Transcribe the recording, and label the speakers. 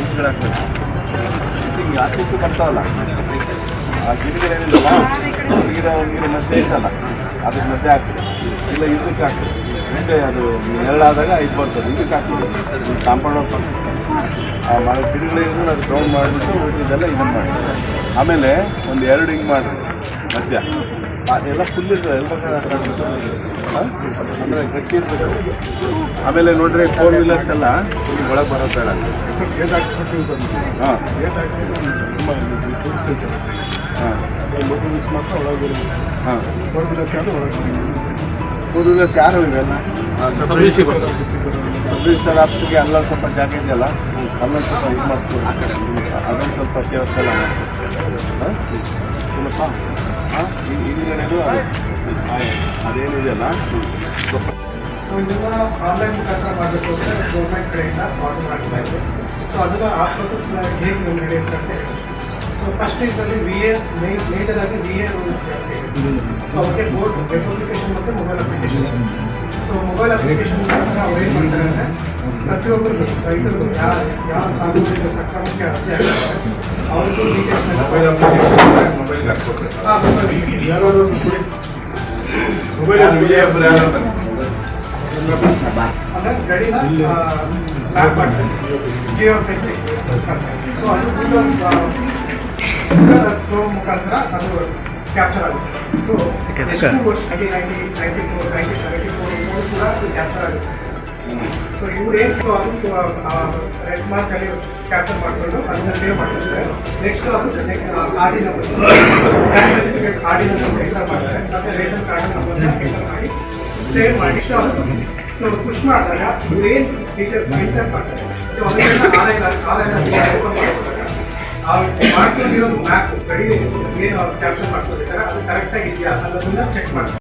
Speaker 1: ಬೆಂಚ್ಗಳಾಗ್ತದೆ ಹಿಂಗೆ ಬರ್ತಾವಲ್ಲ ಆ ಗಿಡಗಳೇನಿಲ್ಲ ಗಿಡ ಗಿಡ ಮಧ್ಯೆ ಇರ್ತಲ್ಲ ಇಲ್ಲ ಇದಕ್ಕೆ ಹಾಕ್ತದೆ ಮುಂದೆ ಅದು ನೆರಳಾದಾಗ ಇದು ಬರ್ತದೆ ಇದಕ್ಕೆ ಹಾಕ್ತದೆ ಕಾಂಪೌಂಡ್ ಆ ಗಿಡಗಳಿಂದ ಅದು ಗ್ರೌಂಡ್ ಮಾಡಿಬಿಟ್ಟು ಉಳಿದಿದ್ದೆಲ್ಲ ಇದನ್ನು ಮಾಡಿ ಆಮೇಲೆ ಒಂದು ಎರಡು ಹಿಂಗೆ ಮಾಡಿರಿ ಮಧ್ಯ. ಅದೆಲ್ಲ ಫುಲ್ ಇರ್ತದೆ ಅಂದರೆ ಗಟ್ಟಿ ಇರ್ತದೆ. ಆಮೇಲೆ ನೋಡ್ರಿ ಫೋರ್ ವೀಲರ್ಸ್ ಎಲ್ಲ ಒಳಗೆ ಬರೋದು ಬೇಡ. ಹಾಂ. ಹಾಂ. ಹಾಂ. ಫೋರ್ ವೀಲರ್ಸ್ ಯಾರು ಇವೆಲ್ಲ? ಸಬ್ ರಿಜಿಸ್ಟರ್ ಆಫೀಸ್ಗೆ ಅಲ್ಲೊಂದು ಸ್ವಲ್ಪ ಜಾಗ ಇದೆಯಲ್ಲ ಅಲ್ಲೊಂದು ಸ್ವಲ್ಪ ಇದು ಮಾಡಿಸ್ಬೋದು ಅದೊಂದು ಸ್ವಲ್ಪ ವ್ಯವಸ್ಥೆ ಎಲ್ಲ ಹಾಂ ಸ್ವಲ್ಪ ಹಾಂ ಹಿಂದ್ಗಡೆದು ಅದು ಅದೇನಿದೆಯಲ್ಲ ಸ್ವಲ್ಪ
Speaker 2: ಸೊ ಇದನ್ನ ಆನ್ಲೈನ್ ಮುಖಾಂತರ ಮಾಡಬೇಕು ಅಂದರೆ ಗೌರ್ಮೆಂಟ್ ಕಡೆಯಿಂದ ಆರ್ಡರ್ ಮಾಡ್ತಾ ಇದೆ ಸೊ ಅದನ್ನ ಆ ಪ್ರೊಸೆಸ್ ಹೇಗೆ ನೀವು ನಡೆಯುತ್ತೆ ಸೊ ಫಸ್ಟ್ ಇದರಲ್ಲಿ ವಿ ಎ ಮೇಜರ್ ಆಗಿ ವಿ ಎ ರೂಲ್ಸ್ ಜಾಸ್ತಿ ಇದೆ ಸೊ ಅವಕ್ಕೆ ಬೋರ್ಡ್ ವೆಬ್ ಅಪ್ಲಿಕೇಶನ್ ಮತ್ತು mobile application so mobile application ಮುಖಾಂತರ ಅವ್ರು ಏನು ಮಾಡ್ತಾರೆ ಅಂದರೆ ಪ್ರತಿಯೊಬ್ಬರಿಗೂ ರೈತರು ಯಾವ ಯಾವ ಸಾರ್ವಜನಿಕ ಸಕ್ರಮಕ್ಕೆ ಅರ್ಜಿ ಆಗ್ತಾರೆ ಅವ್ರಿಗೂ ಡೀಟೇಲ್ಸ್ ಮೊಬೈಲ್ ಅಪ್ಲಿಕೇಶನ್ ಹಾಂ ಮೊಬೈಲ್
Speaker 1: ಯಾರು
Speaker 2: ಅಂದ್ರೆ ಗಡಿನ ಬ್ಯಾಕ್ ಮಾಡ್ತಾರೆ ಜಿಯೋ ಫೆನ್ಸಿಂಗ್ ಸೊ ಅದು ಗೂಗಲ್ ಥ್ರೋ ಮುಖಾಂತರ ಅದು ಕ್ಯಾಪ್ಚರ್ ಆಗುತ್ತೆ ಸೊ ಎಷ್ಟು ವರ್ಷ ninety ninety four ninety seventy four ಮೂರು ಕೂಡ ಕ್ಯಾಪ್ಚರ್ ಆಗುತ್ತೆ ಸೊ ಇವ್ರು ಏನು ಸೊ ಅದು ರೆಡ್ ಮಾರ್ಕ್ ಅಲ್ಲಿ ಕ್ಯಾಪ್ಚರ್ ಮಾಡಿಕೊಂಡು ಅದನ್ನ ಸೇವ್ ಮಾಡ್ತಾರೆ ನೆಕ್ಸ್ಟ್ ಅದು R D number certificate R D number enter ಮಾಡ್ತಾರೆ ಮತ್ತೆ ರೇಷನ್ ಕಾರ್ಡ್ ನಂಬರ್ ಎಂಟರ್ ಮಾಡಿ ಸೇವ್ ಮಾಡಿ ಸೊ ಅದು ಸೊ ಪುಷ್ ಮಾಡಿದಾಗ ಇವ್ರೇನು ಡೀಟೇಲ್ಸ್ ಎಂಟರ್ ಮಾಡ್ತಾರೆ ಸೊ ಅದನ್ನ ಆನ್ಲೈನ್ ಆನ್ಲೈನ್ ಓಪನ್ ಮಾಡ್ಕೊಂಡಾಗ ಆ ಮಾಡ್ಕೊಂಡಿರೋ ಮ್ಯಾಪ್ ಗಡಿ ಏನು ಅವ್ರು ಕ್ಯಾಪ್ಚರ್ ಮಾಡ್ಕೊಂಡಿದ್ದಾರೆ ಅದು ಕರೆಕ್ಟಾಗಿ ಇದೆಯಾ ಅನ್ನೋದನ್ನ ಚೆಕ್ ಮಾಡ್ತಾರೆ